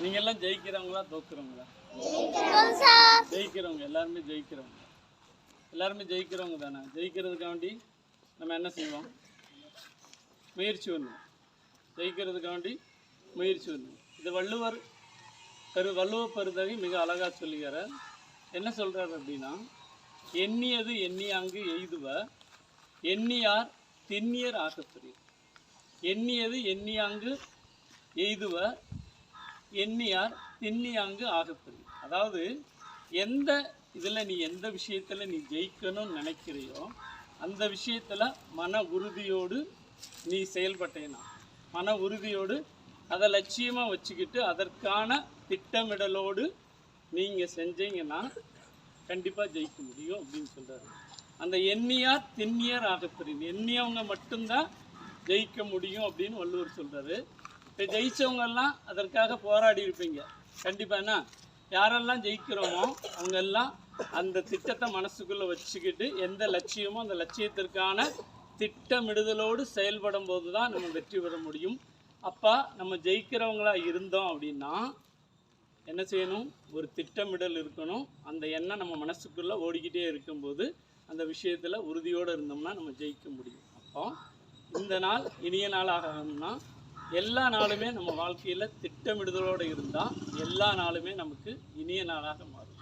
நீங்க எல்லாம் ஜெயிக்கிறவங்களா தோக்குறவங்களா? ஜெயிக்கிறவங்க எல்லாருமே ஜெயிக்கிறவங்க. எல்லாருமே ஜெயிக்கிறவங்க தானே. ஜெயிக்கிறதுக்காண்டி நம்ம என்ன செய்வோம்? முயற்சி பண்ணுவோம் ஜெயிக்கிறதுக்காண்டி முயற்சி பண்ணுவோம் இது வள்ளுவர் கரு வள்ளுவ பருதவி மிக அழகாக சொல்லுகிறார். என்ன சொல்கிறார் அப்படின்னா எண்ணியது எண்ணியாங்கு எய்துவ எண்ணியார் தென்னியர் ஆகப்பெரிய எண்ணியது எண்ணியாங்கு எய்துவ எண்ணியார் திண்ணியாங்கு ஆகப்பெரிய அதாவது எந்த இதில் நீ எந்த விஷயத்தில் நீ ஜெயிக்கணும்னு நினைக்கிறியோ அந்த விஷயத்தில் மன உறுதியோடு நீ செயல்பட்டேனா? மன உறுதியோடு அதை லட்சியமாக வச்சுக்கிட்டு அதற்கான திட்டமிடலோடு நீங்கள் செஞ்சீங்கன்னா கண்டிப்பாக ஜெயிக்க முடியும் அப்படின்னு சொல்கிறாரு அந்த எண்ணியார் திண்ணியர் ஆகப்பெரிய எண்ணியவங்க மட்டும்தான் ஜெயிக்க முடியும் அப்படின்னு வள்ளுவர் சொல்கிறாரு இப்போ ஜெயித்தவங்க எல்லாம் அதற்காக போராடி இருப்பீங்க. கண்டிப்பாக என்ன? யாரெல்லாம் ஜெயிக்கிறோமோ அவங்க எல்லாம் அந்த திட்டத்தை மனசுக்குள்ளே வச்சுக்கிட்டு எந்த லட்சியமோ அந்த லட்சியத்திற்கான திட்டமிடுதலோடு செயல்படும் போது தான் நம்ம வெற்றி பெற முடியும். அப்போ நம்ம ஜெயிக்கிறவங்களா இருந்தோம் அப்படின்னா என்ன செய்யணும்? ஒரு திட்டமிடல் இருக்கணும். அந்த எண்ணம் நம்ம மனசுக்குள்ளே ஓடிக்கிட்டே இருக்கும்போது அந்த விஷயத்தில் உறுதியோடு இருந்தோம்னா நம்ம ஜெயிக்க முடியும். அப்போ இந்த நாள் இனிய நாளாகணும்னா எல்லா நாளுமே நம்ம வாழ்க்கையில் திட்டமிடுதலோடு இருந்தால் எல்லா நாளுமே நமக்கு இனிய நாளாக மாறும்.